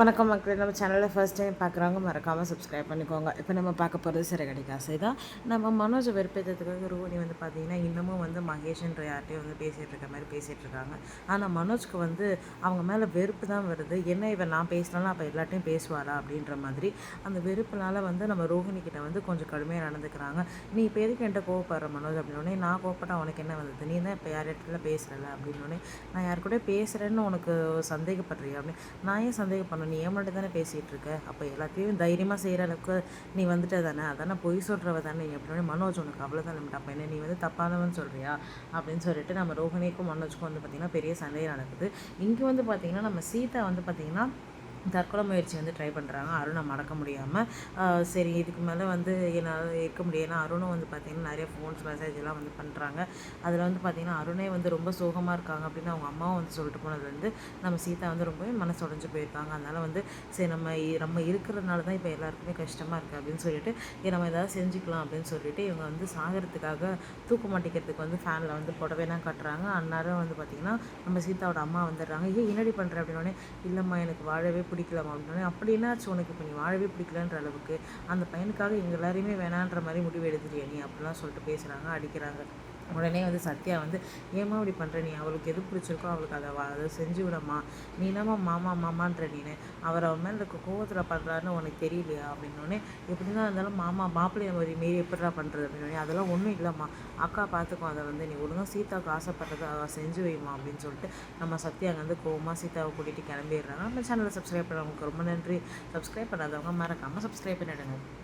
வணக்கம் மக்களே நம்ம சேனலில் ஃபர்ஸ்ட் டைம் பார்க்குறவங்க மறக்காமல் சப்ஸ்கிரைப் பண்ணிக்கோங்க. இப்போ நம்ம பார்க்க போகிறது சிறகடி காசை தான். நம்ம மனோஜை வெறுப்பேற்றதுக்காக ரோஹினி வந்து பார்த்தீங்கன்னா இன்னமும் வந்து மகேஷ்ன்ற யார்ட்டையும் வந்து பேசிகிட்டு இருக்க மாதிரி பேசிகிட்டு இருக்காங்க. ஆனால் மனோஜ்க்கு வந்து அவங்க மேலே வெறுப்பு தான் வருது. என்ன இவன் நான் பேசினாலும் அப்போ எல்லாட்டையும் பேசுவாரா அப்படின்ற மாதிரி. அந்த வெறுப்புனால வந்து நம்ம ரோஹிணி கிட்ட வந்து கொஞ்சம் கடுமையாக நடந்துக்கிறாங்க. நீ இப்போ எதுக்கு என்கிட்ட கோவப்படுற மனோஜ் அப்படின்னே நான் கோவப்பட்ட உனக்கு என்ன வந்தது? நீ தான் இப்போ யார் இடத்துல பேசுகிறல அப்படின்னோடனே நான் யார் கூட பேசுகிறேன்னு உனக்கு சந்தேகப்படுறியா அப்படின்னு. நான் ஏன் சந்தேகப்படணும்? நீ ஏன் மட்டும் தானே பேசிகிட்டு இருக்க அப்போ எல்லாத்தையும் தைரியமாக செய்கிற அளவுக்கு நீ வந்துட்ட தானே? அதானே பொய் சொல்கிறவ தானே? அப்படின்னு மனோஜ் உனக்கு அவ்வளோதான் நம்ம அப்போ என்ன நீ வந்து தப்பானவன் சொல்கிறியா அப்படின்னு சொல்லிட்டு நம்ம ரோஹினிக்கும் மனோஜுக்கும் வந்து பார்த்திங்கன்னா பெரிய சண்டை நடக்குது. இங்கே வந்து பார்த்திங்கன்னா நம்ம சீதா வந்து பார்த்திங்கன்னா தற்கொலை முயற்சி வந்து ட்ரை பண்ணுறாங்க அருணை மடக்க முடியாமல் சரி இதுக்கு மேலே வந்து என்னால் இருக்க முடியும் ஏன்னா அருணும் வந்து பார்த்திங்கன்னா நிறைய ஃபோன்ஸ் மெசேஜ் எல்லாம் வந்து பண்ணுறாங்க அதில் வந்து பார்த்திங்கன்னா அருணே வந்து ரொம்ப சோகமாக இருக்காங்க அப்படின்னு அவங்க அம்மாவும் வந்து சொல்லிட்டு போனதுலேருந்து நம்ம சீதா வந்து ரொம்பவே மனசுடஞ்சு போயிருக்காங்க. அதனால் வந்து சரி நம்ம நம்ம இருக்கிறதுனால தான் இப்போ எல்லாருக்குமே கஷ்டமாக இருக்குது அப்படின்னு சொல்லிட்டு நம்ம ஏதாவது செஞ்சுக்கலாம் அப்படின்னு சொல்லிட்டு இவங்க வந்து சாகிறதுக்காக தூக்க மாட்டிக்கிறதுக்கு வந்து ஃபேனில் வந்து புடவைலாம் கட்டுறாங்க. அந்நேரம் வந்து பார்த்திங்கன்னா நம்ம சீதாவோட அம்மா வந்துடுறாங்க. ஏன் என்னடி பண்ணுற அப்படின்னோடனே இல்லைம்மா எனக்கு வாழவே பிடிக்கலம்மா அப்படின்னோடனே அப்படி என்னாச்சு உனக்கு? இப்போ நீ வாழவே பிடிக்கலன்ற அளவுக்கு அந்த பையனுக்காக எங்கள் எல்லாரையுமே வேணான்ற மாதிரி முடிவு எடுத்துட்டியா நீ அப்படிலாம் சொல்லிட்டு பேசுகிறாங்க அடிக்கிறாங்க. உடனே வந்து சத்யா வந்து ஏம்மா இப்படி பண்ணுற நீ? அவளுக்கு எது பிடிச்சிருக்கோ அவளுக்கு அதை அதை செஞ்சு விடம்மா. நீ என்னம்மா மாமா மாமான்ற நீனு? அவர் அவன் மேலே இருக்க கோவத்தில் பண்ணுறாருன்னு உனக்கு தெரியலையா? அப்படின்னோடனே எப்படி தான் இருந்தாலும் மாமா மாப்பிள்ளைய மாதிரி மீறி எப்படிடா பண்ணுறது அப்படின்னு அதெல்லாம் ஒன்றும் இல்லைம்மா. அக்கா பார்த்துக்கும் அதை வந்து நீ ஒழுங்காக சீதாவுக்கு ஆசைப்பட்டதை அவள் செஞ்சு வைமா அப்படின்னு சொல்லிட்டு நம்ம சத்யா அங்கே வந்து கோவமாக சீதாவை கூட்டிகிட்டு கிளம்பிடுறாங்க. நம்ம சேனலை சப்ஸ்கிரைப் பண்ணவங்களுக்கு ரொம்ப நன்றி. சப்ஸ்கிரைப் பண்ணாதவங்க மறக்காமல் சப்ஸ்கிரைப் பண்ணிடுங்க.